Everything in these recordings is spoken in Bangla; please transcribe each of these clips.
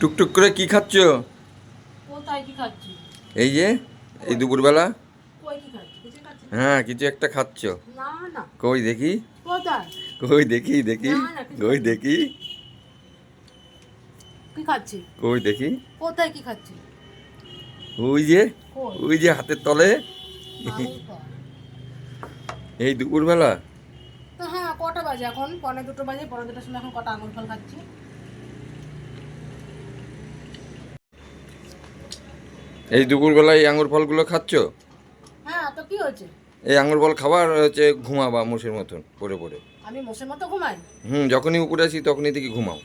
টুকটুক করে কি খাচ্ছ? কোথায় কি খাচ্ছি? এই যে এই দুপুরবেলা? কই কি খাচ্ছি? কিছু খাচ্ছি না। হ্যাঁ কিছু একটা খাচ্ছ। না না। কই দেখি? কই দেখি দেখি না, না, কিছু কই দেখি? কি খাচ্ছি? কই দেখি? কোথায় কি খাচ্ছি? ওই যে ওই যে হাতের তলে। এই দুপুরবেলা? বাজে এখন পনেরো দুটো বাজে পনেরো দুটোর সময় এখন কটা আঙুর ফল খাচ্ছি। এই দুপুরবেলা এই আঙুর ফলগুলো খাচ্ছ? হ্যাঁ তো কি হচ্ছে এই আঙুর ফল খাবার হচ্ছে ঘুমাবা মুসের মতন পড়ে পড়ে। আমি মোষের মতো ঘুমাই? হুম যখনই উপরে আসি তখনই থেকে ঘুমাও।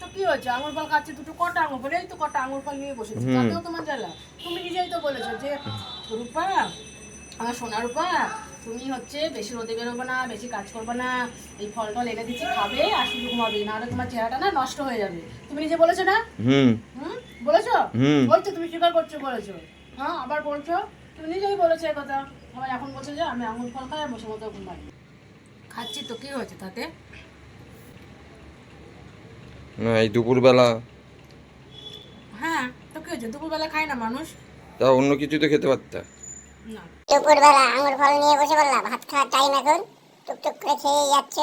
তো কি হচ্ছে আঙুর ফল খাচ্ছি দুটো কটা আঙুর ফল? এই তো কটা আঙুর ফল নিয়ে বসেছি। তাতেও তোমার জ্বালা। তুমি নিজেই তো বলেছ যে রূপা আমার সোনা রূপা তুমি হচ্ছে বেশি রোদে বেরোবে না বেশি কাজ করবে না এই ফল টল এনে দিচ্ছি খাবে আর শুধু ঘুমাবে নাহলে তোমার চেহারাটা না নষ্ট হয়ে যাবে। তুমি নিজে বলেছ না? হুম। হুম? বলেছ। ওই তো তুমি স্বীকার করছ বলেছ। হ্যাঁ আবার বলছো? তুমি নিজেই বলেছ এই কথা। আবার এখন বলছো যে আমি আঙুর ফল খাই আর বসে মতো ঘুমাই খাচ্ছি তো কি হয়েছে তাতে? না এই দুপুরবেলা। হ্যাঁ তো কি হয়েছে? দুপুরবেলা খায় না মানুষ? তা অন্য কিছু তো খেতে পারতা। দুপুরবেলা আঙুর ফল নিয়ে বসে বললাম ভাত খাওয়ার টাইম এখন। টুকটুক করে খেয়ে যাচ্ছে।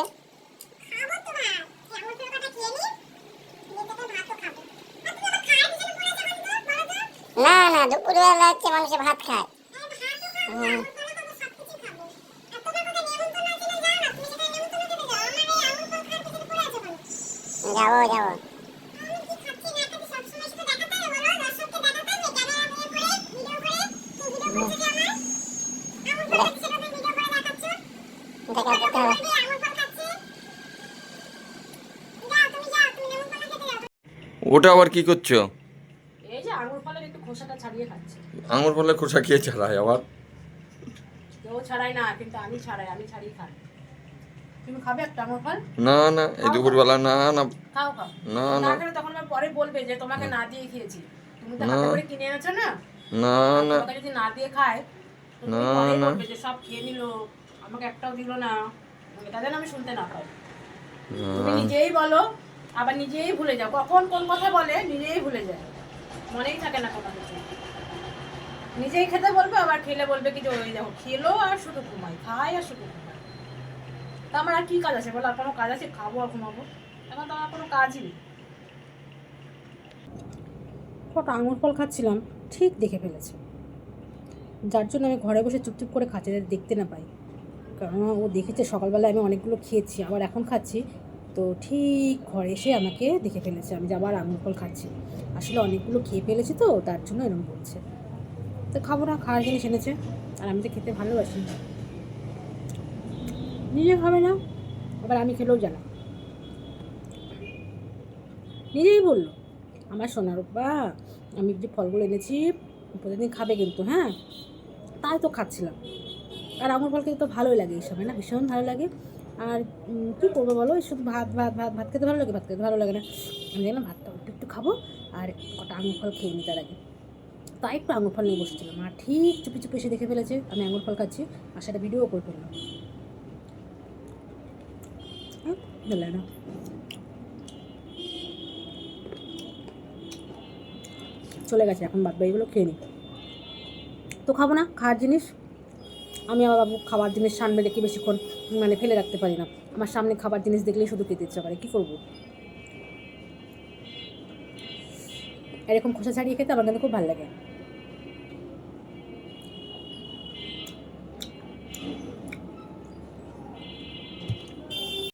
না। না দুপুরবেলা হচ্ছে মানুষে ভাত খায়। হুম। যাব যাব। দেখা ওটা আবার কি করছ? এই যে আঙুর ফলের একটু খোসাটা ছাড়িয়ে খাচ্ছে। আঙুর ফলের খোসা খেয়ে চালায় আবার? কেউ ছাড়াই না কিন্তু আমি ছাড়াই আমি ছাড়িয়ে খাই। তুমি খাবে একটা আঙুর ফল? না না এই দুপুরবেলা না না। খাও খাও। না না। খেলে তখন আমার পরে বলবে যে তোমাকে না দিয়ে খেয়েছি। তুমি তো হাতে করে কিনে এনেছো না? না না। তোমাকে যদি না দিয়ে খায় না, না। যে সব খেয়ে নিল আমাকে একটাও দিল না। এটা যেন আমি শুনতে না পাই। তুমি। নিজেই বলো আবার নিজেই ভুলে যাও কখন কোন কথা বলে, নিজেই ভুলে যায়। মনেই থাকে না কিছু। নিজেই খেতে বলবে, আবার খেলে বলবে কি যে দেখো, খেলো আর শুধু ঘুমাই, খাই আর শুধু ঘুমাই। তা আমার আর কি কাজ আছে বলো? আর কোনো কাজ আছে? খাব আর ঘুমাবো। এখন তো আমার কোনো কাজই নেই। কটা আঙুর ফল খাচ্ছিলাম, ঠিক দেখে ফেলেছে। যার জন্য আমি ঘরে বসে চুপচুপ করে খাচ্ছি দেখতে না পাই। কারণ ও দেখেছে সকালবেলা আমি অনেকগুলো খেয়েছি, আবার এখন খাচ্ছি তো ঠিক ঘরে এসে আমাকে দেখে ফেলেছে। আমি যে আবার আঙুর ফল খাচ্ছি। আসলে অনেকগুলো খেয়ে ফেলেছি তো, তার জন্য এরকম বলছে। তো খাব না, খাওয়ার জিনিস এনেছে। আর আমি তো খেতে ভালোবাসি। নিজে খাবে না, আবার আমি খেলেও জানা নিজেই বলল, আমার সোনার বা আমি যে ফলগুলো এনেছি, প্রতিদিন খাবে কিন্তু হ্যাঁ? তাই তো খাচ্ছিলাম। আর আঙুর ফল খেতে তো ভালোই লাগে এই সময় না? ভীষণ ভালো লাগে। আর কী করব বলো? শুধু ভাত ভাত ভাত ভাত খেতে ভালো লাগে? ভাত খেতে ভালো লাগে না। আমি দেখলাম ভাতটা একটু একটু খাব আর কটা আঙুর ফল খেয়ে নিই তার আগে। তাই একটু আঙুর ফল নিয়ে বসেছিলাম। আর ঠিক চুপি চুপি এসে দেখে ফেলেছে, আমি আঙুর ফল খাচ্ছি আর সেটা ভিডিও করে ফেললাম। লাগে না। চলে গেছে, এখন বাদ বাকিগুলো খেয়ে নিই। তো খাব না, খাওয়ার জিনিস? আমি আমার বাবু খাবার জিনিস সামনে রেখে বেশিক্ষণ মানে ফেলে রাখতে পারি না। আমার সামনে খাবার জিনিস দেখলেই শুধু খেতে ইচ্ছা করে। কী করব? এরকম খোসা ছাড়িয়ে খেতে আমার কিন্তু খুব ভালো লাগে।